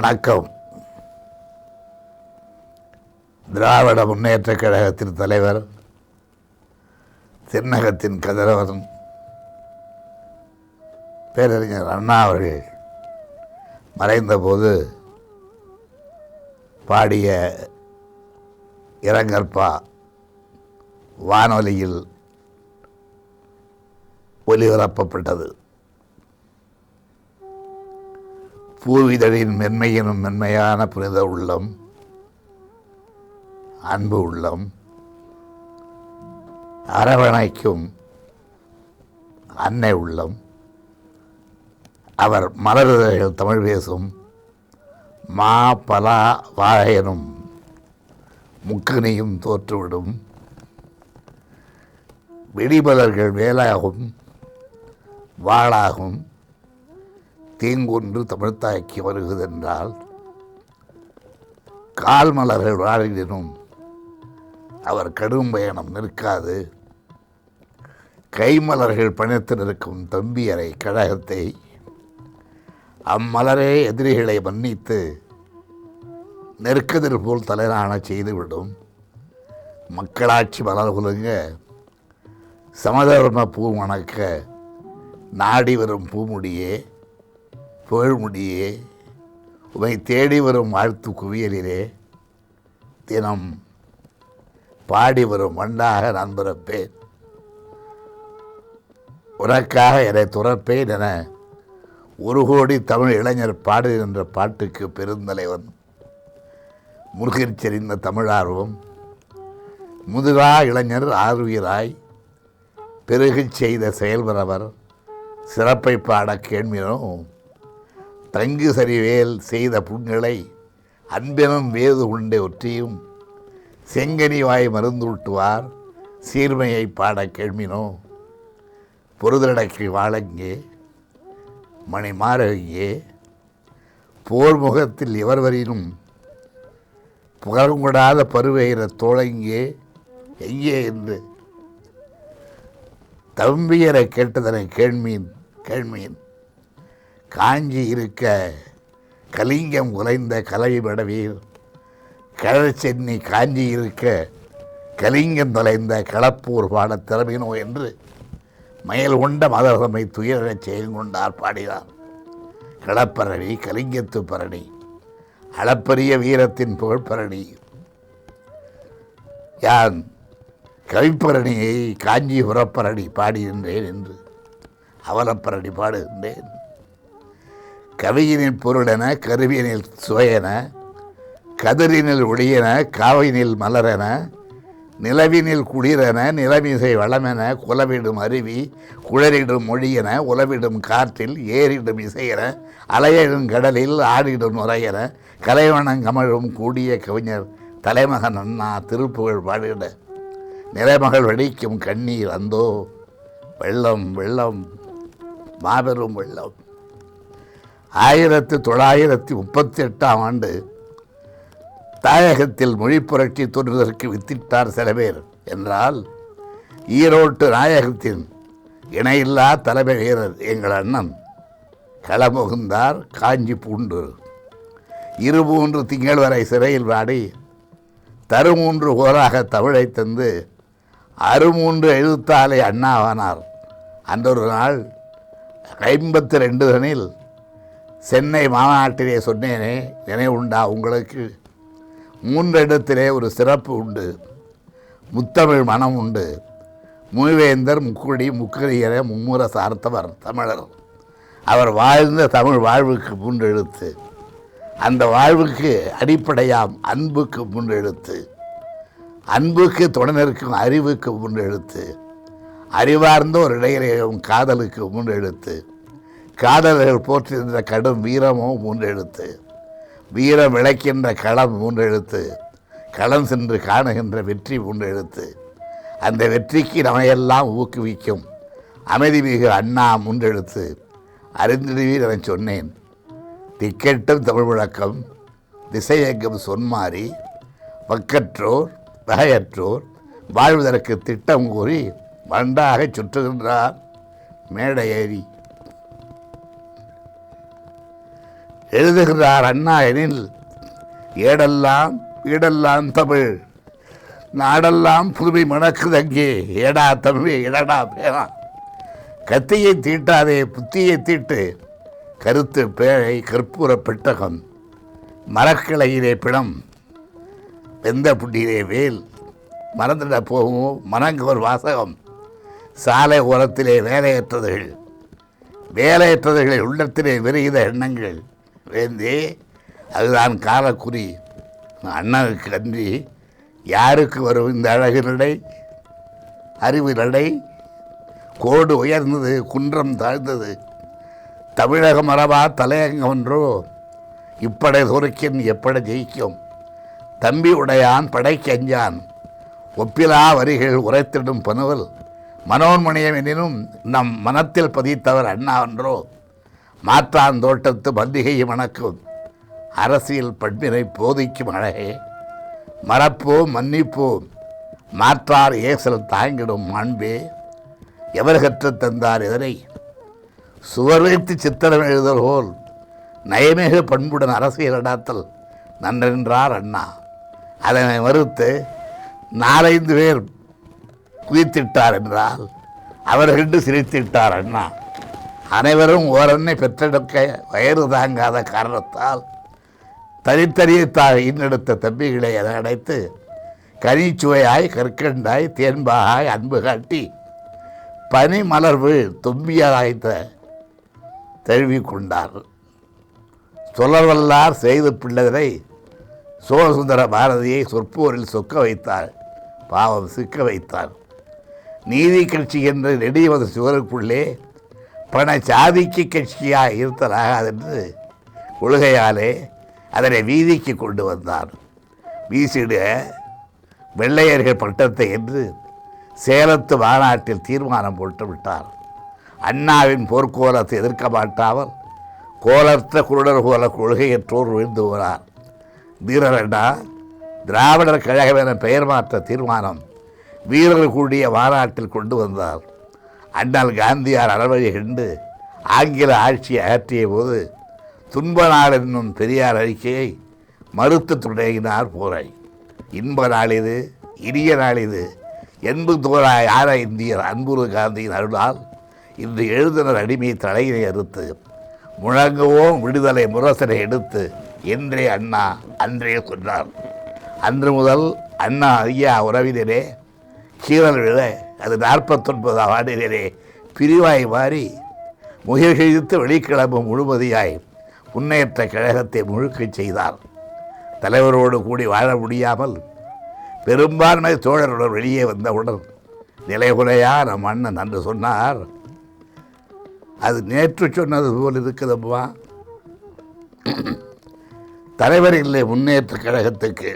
வணக்கம். திராவிட முன்னேற்றக் கழகத்தின் தலைவர் தென்னகத்தின் கதிரவன் பேரறிஞர் அண்ணா அவர்கள் மறைந்தபோது பாடிய இரங்கற்பா வானொலியில் ஒலிபரப்பப்பட்டது. பூவிதழின் மென்மையினும் மென்மையான புனித உள்ளம் அன்பு உள்ளம் அரவணைக்கும் அன்னை உள்ளம் அவர் மலர்தழ்கள் தமிழ் பேசும் மா பலா வாழையனும் முக்கனியும் தோற்றுவிடும் வெடிமலர்கள் வேலாகும் வாளாகும் தேங்கொன்று தமிழ்த்தாக்கி வருகிறதென்றால் கால் மலர்கள் வாழினும் அவர் கடும் பயணம் நிற்காது. கைமலர்கள் பணித்து நிற்கும் தம்பியரை கழகத்தை அம்மலரே எதிரிகளை மன்னித்து நெருக்கதிர் போல் தலைநாண செய்துவிடும். மக்களாட்சி மலர் குலுங்க சமதர்ம பூ மணக்க நாடி வரும் பூமுடியே புகழ்முடியே. உமை தேடி வரும் வாழ்த்து குவியலிலே. தினம் பாடி வரும் மண்ணாக நான் பிறப்பேன். உனக்காக என்னை துறப்பேன் என ஒரு கோடி தமிழ் இளைஞர் பாடுகின்ற பாட்டுக்கு பெருந்தலைவன். முருகன் செறிந்த தமிழார்வம். முதுகா இளைஞர் ஆர்வியராய் பெருகச் செய்த செயல்பரவர் சிறப்பை பாட கேள்வியும் தங்கு சரிவேல் செய்த புண்களை அன்பெனும் வேது உண்டே ஒற்றியும் செங்கனி வாய் மருந்தூட்டுவார் சீர்மையை பாட கேள்வினோ பொருதடக்கி வாழங்கே மணி மாறங்கே போர் முகத்தில் எவர்வரினும் புகழ்கூடாத பருவைகிற தோழங்கே எங்கே என்று தம்பியரை கேட்டதனை கேள்மீன் கேள்மீன். காஞ்சி இருக்க கலிங்கம் உலைந்த கலை விடவீர் கழச்சென்னி காஞ்சி இருக்க கலிங்கம் தொலைந்த களப்பூர் பாடத் திறமினோ என்று மயல் கொண்ட மதரசமை துயரச் செயல்கொண்டார் பாடினார். களப்பரணி கலிங்கத்து பரணி அளப்பரிய வீரத்தின் புகழ்பரணி யான் கவிப்பரணியை காஞ்சிபுரப்பரணி பாடுகின்றேன் என்று அவலப்பரணி பாடுகின்றேன். கவியினில் பொருளென கருவியனில் சுவையென கதிரினில் ஒளியென காவினில் மலரென நிலவினில் குளிரென நிலமிசை வளமென குலவிடும் அருவி குழறிடும் மொழியென உலவிடும் காற்றில் ஏறிடும் இசையென அலையிடும் கடலில் ஆடிடும் நுரையென கலைவனங்கமழும் கூடிய கவிஞர் தலைமகன் அண்ணா திருப்புகழ் பாடிட நிலைமகள் வடிக்கும் கண்ணீர் அந்தோ வெள்ளம் வெள்ளம் மாபெரும் வெள்ளம். ஆயிரத்தி தொள்ளாயிரத்தி முப்பத்தி எட்டாம் ஆண்டு தாயகத்தில் மொழி புரட்சி தோன்றுவதற்கு வித்திட்டார் சில பேர். என்றால் ஈரோட்டு நாயகத்தின் இணையில்லா தலைமை வீரர் எங்கள் அண்ணன் களமுகுந்தார் காஞ்சி பூண்டு இரு மூன்று திங்கள் வரை சிறையில் வாடி தருமூன்று ஓராக தமிழை தந்து அருமூன்று எழுத்தாலே அண்ணாவானார். அன்றொரு நாள் ஐம்பத்தி ரெண்டு தனில் சென்னை மாநாட்டிலே சொன்னேனே நினைவுண்டா உங்களுக்கு? மூன்று இடத்திலே ஒரு சிறப்பு உண்டு. முத்தமிழ் மனம் உண்டு. மூவேந்தர் முக்குடி முக்கரியர மும்முர சார்த்தவர் தமிழர். அவர் வாழ்ந்த தமிழ் வாழ்வுக்கு முன்னெழுத்து அந்த வாழ்வுக்கு அடிப்படையாம் அன்புக்கு முன்னெழுத்து அன்புக்கு துணைநிற்கும் அறிவுக்கு முன்னெழுத்து எழுத்து அறிவார்ந்த ஒரு இடையிலும் காதலுக்கு முன்னெழுத்து எழுத்து காதலர்கள் போற்றிருந்த கடும் வீரமும் மூன்றெழுத்து வீரம் விளைக்கின்ற களம் மூன்றெழுத்து களம் சென்று காணுகின்ற வெற்றி மூன்றெழுத்து அந்த வெற்றிக்கு நம்மையெல்லாம் ஊக்குவிக்கும். அமைதி மிகு அண்ணா மூன்றெழுத்து அறிந்திடுவீர் என சொன்னேன். திக்கெட்டும் தமிழ் விளக்கம் திசையங்கம் சொன்மாறி. பக்கற்றோர் வகையற்றோர் வாழ்வதற்கு திட்டம் கூறி வண்டாக சுற்றுகின்றார். மேடை ஏறி எழுதுகிறார் அண்ணா எனில் ஏடெல்லாம் வீடெல்லாம் தமிழ் நாடெல்லாம் புதுமை மணக்குதங்கே ஏடா தமிழ் இடடா பேரா. கத்தியை தீட்டாதே புத்தியை தீட்டு கருத்து பேழை கற்பூர பெட்டகம் மரக்கிளையிலே பிணம் வெந்த புட்டியிலே வேல் மறந்துட போகும் மனங்கோர் வாசகம் சாலை ஓரத்திலே வேலையற்றதுகள் வேலையற்றதுகளை உள்ளத்திலே விரிகிற எண்ணங்கள். வேந்தி அதுதான் காலக்குறி. அண்ணனுக்கு அன்றி யாருக்கு வரும் இந்த அழகு நடை? அறிவு நடை? கோடு உயர்ந்தது குன்றம் தாழ்ந்தது. தமிழக மரபா தலையங்கம் ஒன்றோ? இப்படை துருக்கின் எப்பட ஜெயிக்கும்? தம்பி உடையான் படைக்கு அஞ்சான். ஒப்பிலா வரிகள் உரைத்திடும் பனுவல் மனோன்மணியம் எனினும் நம் மனத்தில் பதித்தவர் அண்ணா என்றோ மாற்றான் தோட்டத்து மல்லிகை வணக்கும். அரசியல் பண்பினை போதிக்கும் அழகே. மறப்போம் மன்னிப்போம் மாற்றார் ஏசல் தாங்கிடும் மாண்பே எவர் கற்றுத் தந்தார் இதனை சுவர் வைத்து சித்திரம் எழுதல் போல் நயமேக பண்புடன் அரசியல் நடாத்தல் நன்றென்றார் அண்ணா. அதனை மறுத்து நாலைந்து பேர் குதித்திட்டார் என்றால் அவர்கள் சிரித்திட்டார் அண்ணா. அனைவரும் ஓரன்னை பெற்றெடுக்க வயறு தாங்காத காரணத்தால் தனித்தனியத்தாக இன்னெடுத்த தம்பிகளை அதை அடைத்து கனிச்சுவையாய் கற்கண்டாய் தேன்பாகாய் அன்பு காட்டி பனி மலர்வு தும்பியதாய்த்த தழுவி கொண்டார் சொல்லவல்லார் செய்து பிள்ளைகளை சோழசுந்தர பாரதியை சொற்போரில் சொக்க வைத்தார் பாவம் சிக்க வைத்தார் நீதி கட்சி என்று நெடியவது சுவருக்குள்ளே பண சாதிக்கு கட்சியாக இருத்தலாகாதென்று கொள்கையாலே அதனை வீதிக்கு கொண்டு வந்தார் வீசிட வெள்ளையர்கள் பட்டத்தை என்று சேலத்து மாநாட்டில் தீர்மானம் போட்டு விட்டார் அண்ணாவின் போர்க்கோலத்தை எதிர்க்க மாட்டாமல் கோலற்ற குருடர் போல கொள்கையற்றோர் விழுந்து போனார். வீரரண்டா திராவிடர் கழகம் என பெயர் மாற்ற தீர்மானம் வீரர்கள் கூடிய மாநாட்டில் கொண்டு வந்தார். அண்ணல் காந்தியார் அறவழி கண்டு ஆங்கில ஆட்சியை அகற்றிய போது துன்ப நாள் என்னும் பெரியார் அறிக்கையை மறுத்து துணையினார் போரை இன்ப நாள் இது இனிய நாள் இது. என்பு தோழாய் ஆர இந்தியர் அன்புரு காந்தியின் அருளால் இன்று எழுதினர் அடிமை தலையினை அறுத்து முழங்குவோம் விடுதலை முரசனை எடுத்து என்றே அண்ணா அன்றே சொன்னார். அன்று முதல் அண்ணா ஐயா உறவினரே கீழல் விழ அது நாற்பத்தொன்பதாம் ஆண்டிலே பிரிவாய் மாறி முயற்சித்து வெளிக்கிழமை வெளிக்கிளம்பும் முழுமதியாய் முன்னேற்ற கழகத்தை முழுக்கச் செய்தார். தலைவரோடு கூடி வாழ முடியாமல் பெரும்பான்மை தோழருடன் வெளியே வந்தவுடன் நிலைகுலையா நம் அண்ணன் நன்று சொன்னார் அது நேற்று சொன்னது போல் இருக்குதம்மா. தலைவர் இல்லை முன்னேற்ற கழகத்துக்கு.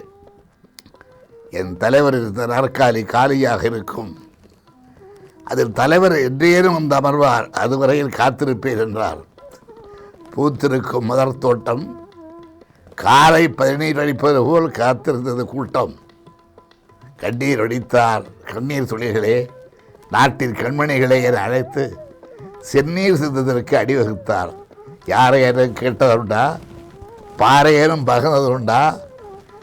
என் தலைவர் இருந்த நாற்காலி காலியாக இருக்கும். அதில் தலைவர் என்றேனும் வந்து அமர்வார் அதுவரையில் காத்திருப்பேன் என்றார். பூத்திருக்கும் மலர் தோட்டம் காலை பதினீர் அடிப்பது போல் காத்திருந்தது கூட்டம். கண்ணீர் அடித்தார் கண்ணீர் துளிகளே நாட்டின் கண்மணிகளை என அழைத்து செந்நீர் சிந்ததற்கு அடிவகுத்தார். யாரையேனும் கேட்டதுண்டா? பாறையேனும் பகனதுண்டா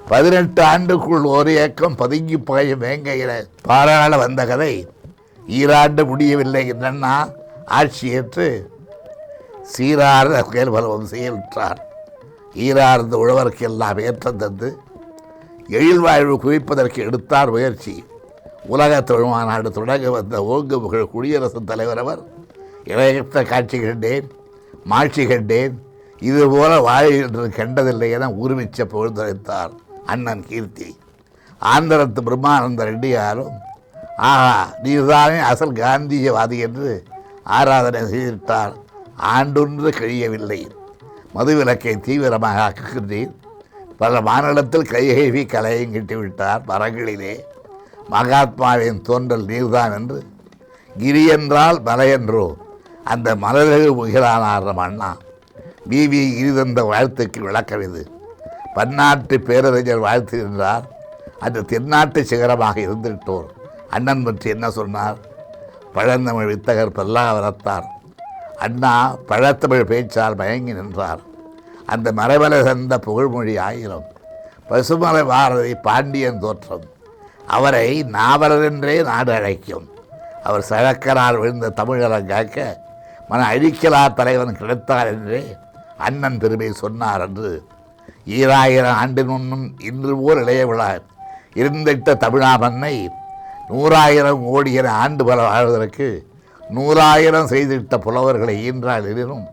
பதினெட்டு ஆண்டுக்குள் ஒரு ஏக்கம் பதுங்கி பாயும் வேங்கையில. பாராள வந்த கதை. ஈராண்டு முடியவில்லை என்னன்னா ஆட்சி ஏற்று சீரார்ந்த கேள்வலவம் செயல்ற்றார் ஈரார்ந்த உழவர்க்கெல்லாம் ஏற்றம் தந்து எழில் வாழ்வு குவிப்பதற்கு எடுத்தார் முயற்சி. உலக தொழில் மாநாடு தொடங்க வந்த ஓங்கு புகழ் குடியரசுத் தலைவர் அவர் இணையற்ற காட்சி கண்டேன் மாட்சி கண்டேன் இதுபோல வாழ்கின்ற கண்டதில்லை என உருமிச்ச பொழுதுரைத்தார் அண்ணன் கீர்த்தி. ஆந்திரத்து பிரம்மானந்த ரெட்டியாரும் ஆஹா நீதானே அசல் காந்தியவாதி என்று ஆராதனை செய்திட்டார் ஆண்டொன்று கழியவில்லை. மதுவிலக்கை தீவிரமாக ஆக்குகின்றேன். பல மாநிலத்தில் கைகேவி கலையும் கிட்டிவிட்டார் மரங்களிலே. மகாத்மாவின் தோன்றல் நீர்தான் என்று. கிரி என்றால் மலை என்றோ அந்த மலரகு முகிலானார் நம் அண்ணா. பிவி கிரிதந்த வாழ்த்துக்கு விளக்கம் இது. பன்னாட்டு பேரறிஞர் வாழ்த்து என்றார் அந்த தென்னாட்டு சிகரமாக இருந்துவிட்டோர். அண்ணன் பற்றி என்ன சொன்னார்? பழந்தமிழ் வித்தகர் பல்லாவரத்தார் அண்ணா பழத்தமிழ் பேச்சால் மயங்கி நின்றார். அந்த மறைமலை சந்த புகழ்மொழி ஆயிரம். பசுமலை பாரதி பாண்டியன் தோற்றம். அவரை நாவலர் என்றே நாடு அழைக்கும். அவர் சழக்கரால் விழுந்த தமிழரம் காக்க மன அழிக்கலா தலைவன் கிடைத்தார் என்றே அண்ணன் பெருமை சொன்னார் என்று ஈராயிரம் ஆண்டின் முன்னும் இன்று ஓர் இளைய விழா. இருந்திட்ட தமிழாமன்னை நூறாயிரம் கோடி என ஆண்டு பல வாழ்வதற்கு நூறாயிரம் செய்திட்ட புலவர்களை ஈன்றால் எனினும்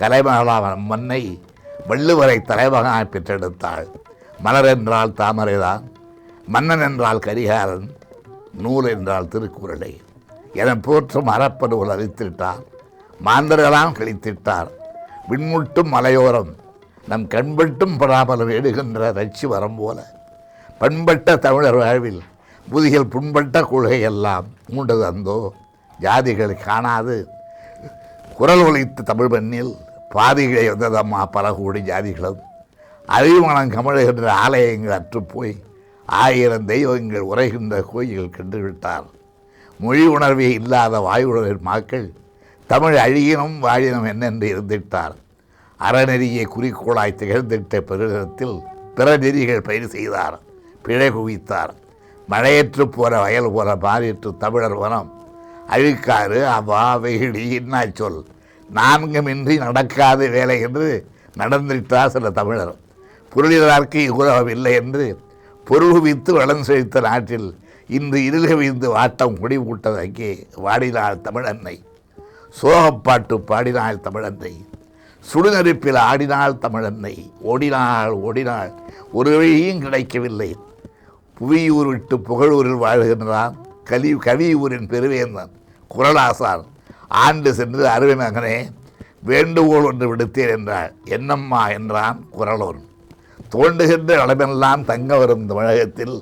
கலைமகளாம் மண்ணை வள்ளுவரை தலைமகனாய் பெற்றெடுத்தாள். மலர் என்றால் தாமரைதான் மன்னன் என்றால் கரிகாரன் நூல் என்றால் திருக்குறளை. என போற்றும் அறப்ப நூல் மாந்தர்களாம் கழித்திட்டார். விண்முட்டும் மலையோரம் நம் கண்பட்டும் படாமல் எடுகின்ற ரட்சி வரம் போல பண்பட்ட தமிழர் வாழ்வில் புதிகள் புண்பட்ட கொள்கை எல்லாம் மூண்டது அந்தோ. ஜாதிகளை காணாது. குரல் ஒலித்த தமிழ் மண்ணில் பாதிகளை வந்ததம்மா பல கோடி ஜாதிகளும் அறிவுமணம் கமழுகின்ற ஆலயங்கள் அற்றுப்போய் ஆயிரம் தெய்வங்கள் உரைகின்ற கோயில்கள் கண்டுவிட்டார் மொழி உணர்வே இல்லாத வாயுடரின் மக்கள் தமிழ் அழியினும் வாழினும் என்னென்று இருந்திட்டார். அறநெறியை குறிக்கோளாய் திகழ்ந்திட்ட பெருநிலத்தில் பிற நெறிகள் பயிர் செய்தார். பிழை குவித்தார். மழையற்று போகிற வயல் போகிற மாறிற்று தமிழர் வனம். அழுக்காறு அவா வெகுளி இன்னாச் சொல் நான்குமின்றி நடக்காத வேலை என்று நடந்திட்டார் சில தமிழர். பொருளிலார்க்கு இகுலகம் இல்லை என்று பொருள் குவித்து வளம் செழித்த நாட்டில் இன்று இருள் கவிழ்ந்து வாட்டம் குடி வாடினாள் தமிழன்னை. சோகப்பாட்டு பாடினாள் தமிழன்னை. சுடுநெருப்பில் ஆடினாள் தமிழன்னை. ஓடினாள் ஓடினாள். ஒரு வழியும் கிடைக்கவில்லை. புவியூர் விட்டு புகழூரில் வாழ்கின்றான். கலி கவியூரின் பெருவேந்தன் குரலாசான். ஆண்டு சென்று அருமை மகனே வேண்டுகோள் ஒன்று விடுத்தேன் என்றாள். என்னம்மா என்றான் குரலோன் தோண்டுகின்ற அளவெல்லாம் தங்க வரும் தமிழகத்தில்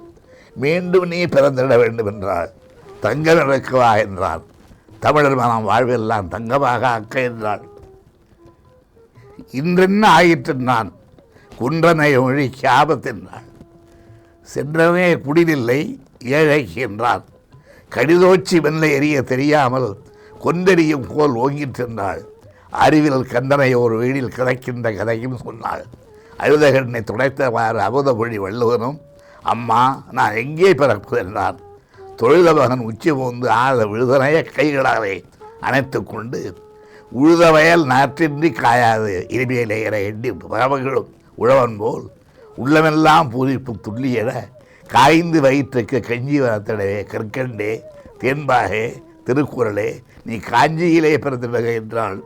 மீண்டும் நீ பிறந்திட வேண்டும் என்றாள். தங்க நடக்குவா என்றான். தமிழர் மனம் வாழ்வெல்லாம் தங்கமாக அக்க என்றாள். இன்றென்ன ஆயிற்று நான் குன்றனை ஒழி ஆபத்தென்றாள் சென்றவே குடிலில்லை ஏழை என்றான். கடிதோச்சி வெள்ளை எரிய தெரியாமல் கொந்தெறியும் கோல் ஓங்கிச் சென்றாள். அறிவில் கந்தனை ஒரு வீடில் கிடக்கின்ற கதையும் சொன்னாள். அழுதகண்ணை துடைத்தவாறு அமுத மொழி வள்ளுவனும் அம்மா நான் எங்கே பிறப்பு என்றான். தொழுத உச்சி போந்து ஆழ விழுதனைய கைகளாலே அணைத்து கொண்டு உழுத வயல் நாற்றின்றி காயாது இனிமேலே என எண்ணி பறவைகளும் உழவன் போல் உள்ளமெல்லாம் பூரிப்பு துள்ளியென காய்ந்து வயிற்றுக்கு கஞ்சி வரத்தடவே கற்கண்டே தேன்பாகே திருக்குறளே நீ காஞ்சியிலே பிறந்திடுக என்றாள்.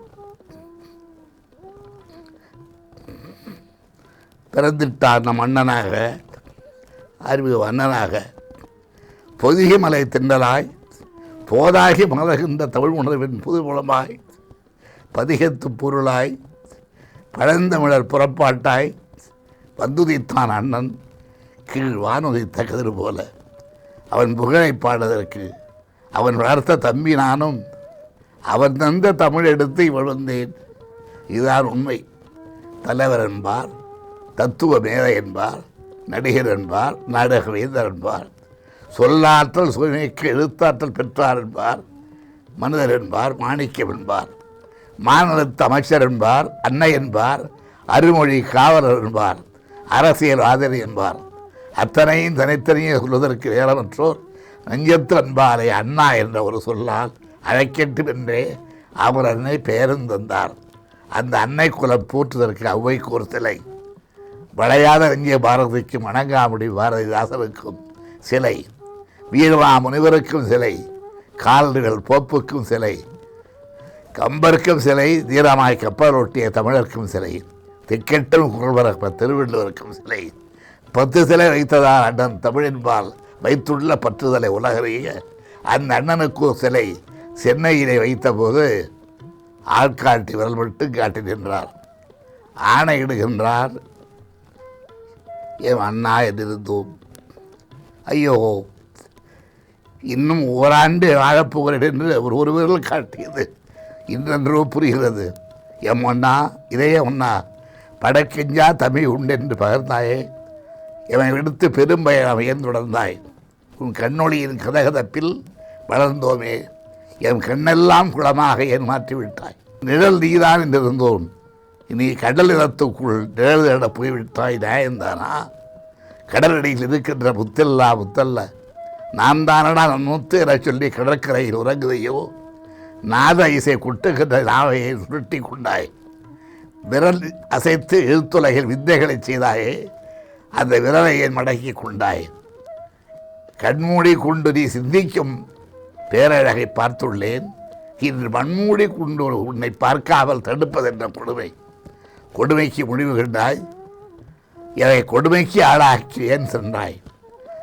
பிறந்திட்டார் நம் அண்ணனாக அறிவு அண்ணனாக. பொதிகை மலை திண்டலாய் போதாகி மலர்கின்ற தமிழ் உணர்வின் புதுமுளமாய் பதிகத்து பொருளாய் பழந்தமிழர் புறப்பாட்டாய் வந்துதித்தான் அண்ணன். கீழ் வானுதித்த கதிர் போல. அவன் புகழை பாடுவதற்கு அவன் வளர்த்த தம்பி நானும் அவன் தந்த தமிழ் எடுத்து வளர்ந்தேன் இதுதான் உண்மை. தலைவர் என்பார் தத்துவ மேதை என்பார் நடிகர் என்பார் நாடக வேந்தர் என்பார் சொல்லாற்றல் சூழ்நிலைக்கு எழுத்தாற்றல் பெற்றார் என்பார் மனிதர் என்பார் மாணிக்கம் என்பார் மாநிலத்து அமைச்சர் என்பார் அன்னை என்பார் அருமொழி காவலர் என்பார் அரசியல் ஆதரி என்பார். அத்தனையும் தனித்தனியே சொல்வதற்கு வேறமற்றோர் நஞ்சத்து அன்பாலே அண்ணா என்ற ஒரு சொல்லால் அழைக்கட்டும் என்றே அவர் அன்னை பெயரும் தந்தார். அந்த அன்னை குலம் போற்றுவதற்கு அவ்வை ஒரு சிலை. வளையாத வெங்கிய பாரதிக்கும் அணங்காமுடி பாரதிதாசனுக்கும் சிலை. வீரமா முனிவருக்கும் சிலை. கால்கள் போப்புக்கும் சிலை. கம்பருக்கும் சிலை. தீரமாய் கப்பல் ஒட்டிய தமிழருக்கும் சிலை. திக்கெட்டும் குரல்வரப்ப திருவள்ளுவருக்கும் சிலை. பத்து சிலை வைத்ததால் அண்ணன் தமிழின்பால் வைத்துள்ள பற்றுதலை உலகறிய அந்த அண்ணனுக்கு சிலை சென்னையிலே வைத்தபோது ஆட்காட்டி விரல் மட்டும் காட்டி நின்றார். ஆணையிடுகின்றார் என் அண்ணா என்றிருந்தோம்? ஐயோ இன்னும் ஓராண்டு வாழப்போகிறேன் என்று அவர் ஒரு விரல் காட்டியது. இன்றென்றோ புரிகிறது. எம் ஒன்னா இதே ஒன்னா படக்கெஞ்சா தமிழ் உண்டு என்று பகர்ந்தாயே. இவன் எடுத்து பெரும்பயணம் அவையன் தொடர்ந்தாய்? உன் கண்ணொளியின் கதகதப்பில் வளர்ந்தோமே. என் கண்ணெல்லாம் குளமாக ஏன் மாற்றி விட்டாய் நிழல் நீதான் என்றிருந்தோம் நீ கடல் இடத்துக்குள் நிழல் இட போய்விட்டாய் நியாயந்தானா கடலடியில் இருக்கின்ற முத்தல்லா முத்தல்ல நான் தானடா நான் முத்து என சொல்லி கடற்கரையில் உறங்குதையோ நாத இசை குட்டுகின்ற நாவையை சுருட்டி கொண்டாய். விரல் அசைத்து எழுத்துலகில் வித்தைகளை செய்தாயே அந்த விரலை என் மடக்கி கொண்டாய் கண்மூடி கொண்டு நீ சிந்திக்கும் பேரழகை பார்த்துள்ளேன். இன்று மண்மூடி கொண்டு உன்னை பார்க்காமல் தடுப்பதென்ற கொடுமை கொடுமைக்கு முடிவு கண்டாய் எதை கொடுமைக்கு ஆளாக்கி ஏன் சென்றாய்?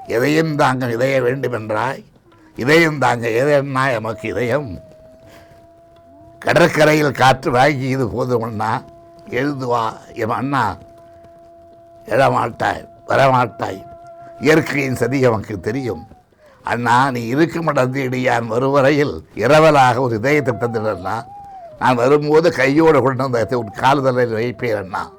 எதையும் தாங்க இதய வேண்டுமென்றாய்? இதயம் தாங்க எதன்னா எமக்கு இதயம். கடற்கரையில் காற்று வாங்கி இது போதும் எழுதுவா என் அண்ணா எழமாட்டாய் வரமாட்டாய். இயற்கையின் சதி எமக்கு தெரியும். அண்ணா நீ இருக்கும் இடத்தில் வருவரையில் இரவலாக ஒரு இதயத்தை தந்துடண்ணா நான் வரும்போது கையோடு கொண்டு வந்த உன் காலுதலில் வைப்பேன் அண்ணா.